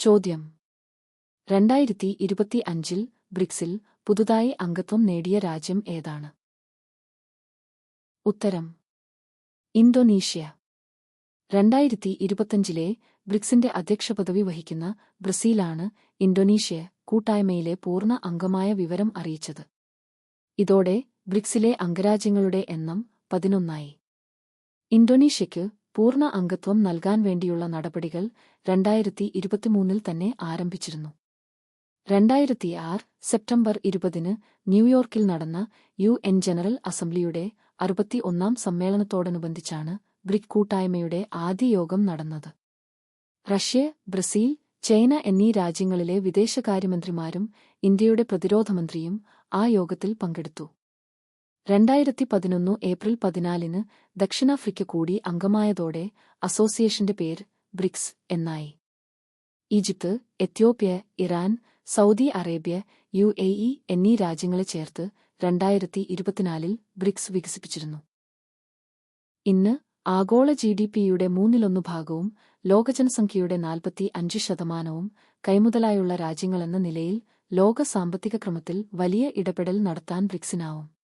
ചോദ്യം. രണ്ടായിരത്തി ഇരുപത്തി അഞ്ചിൽ ബ്രിക്സിൽ പുതുതായി അംഗത്വം നേടിയ രാജ്യം ഏതാണ്? ഉത്തരം. ഇന്തോനേഷ്യ. രണ്ടായിരത്തി ഇരുപത്തഞ്ചിലെ ബ്രിക്സിന്റെ അധ്യക്ഷപദവി വഹിക്കുന്ന ബ്രസീലാണ് ഇന്തോനേഷ്യ കൂട്ടായ്മയിലെ പൂർണ അംഗമായ വിവരം അറിയിച്ചത്. ഇതോടെ ബ്രിക്സിലെ അംഗരാജ്യങ്ങളുടെ എണ്ണം പതിനൊന്നായി. ഇന്തോനീഷ്യയ്ക്ക് പൂർണ അംഗത്വം നൽകാൻ വേണ്ടിയുള്ള നടപടികൾ രണ്ടായിരത്തി ഇരുപത്തിമൂന്നിൽ തന്നെ ആരംഭിച്ചിരുന്നു. രണ്ടായിരത്തി ആറ് സെപ്റ്റംബർ ഇരുപതിന് ന്യൂയോർക്കിൽ നടന്ന യു എൻ ജനറൽ അസംബ്ലിയുടെ അറുപത്തിയൊന്നാം സമ്മേളനത്തോടനുബന്ധിച്ചാണ് ബ്രിക് കൂട്ടായ്മയുടെ ആദ്യ യോഗം നടന്നത്. റഷ്യ ബ്രസീൽ ചൈന എന്നീ രാജ്യങ്ങളിലെ വിദേശകാര്യമന്ത്രിമാരും ഇന്ത്യയുടെ പ്രതിരോധമന്ത്രിയും ആ യോഗത്തിൽ പങ്കെടുത്തു. രണ്ടായിരത്തി പതിനൊന്ന് ഏപ്രിൽ പതിനാലിന് ദക്ഷിണാഫ്രിക്ക കൂടി അംഗമായതോടെ അസോസിയേഷന്റെ പേര് ബ്രിക്സ് എന്നായി. Egypt Ethiopia Iran Saudi Arabia U A E എന്നീ രാജ്യങ്ങളെ ചേർത്ത് രണ്ടായിരത്തി ഇരുപത്തിനാലിൽ ബ്രിക്സ് വികസിപ്പിച്ചിരുന്നു. ഇന്ന് ആഗോള ജി ഡി പിയുടെ മൂന്നിലൊന്നു ഭാഗവും ലോകജനസംഖ്യയുടെ നാൽപ്പത്തി അഞ്ച് ശതമാനവും കൈമുതലായുള്ള രാജ്യങ്ങളെന്ന നിലയിൽ ലോക സാമ്പത്തിക ക്രമത്തിൽ വലിയ ഇടപെടൽ നടത്താൻ ബ്രിക്സിനാവും.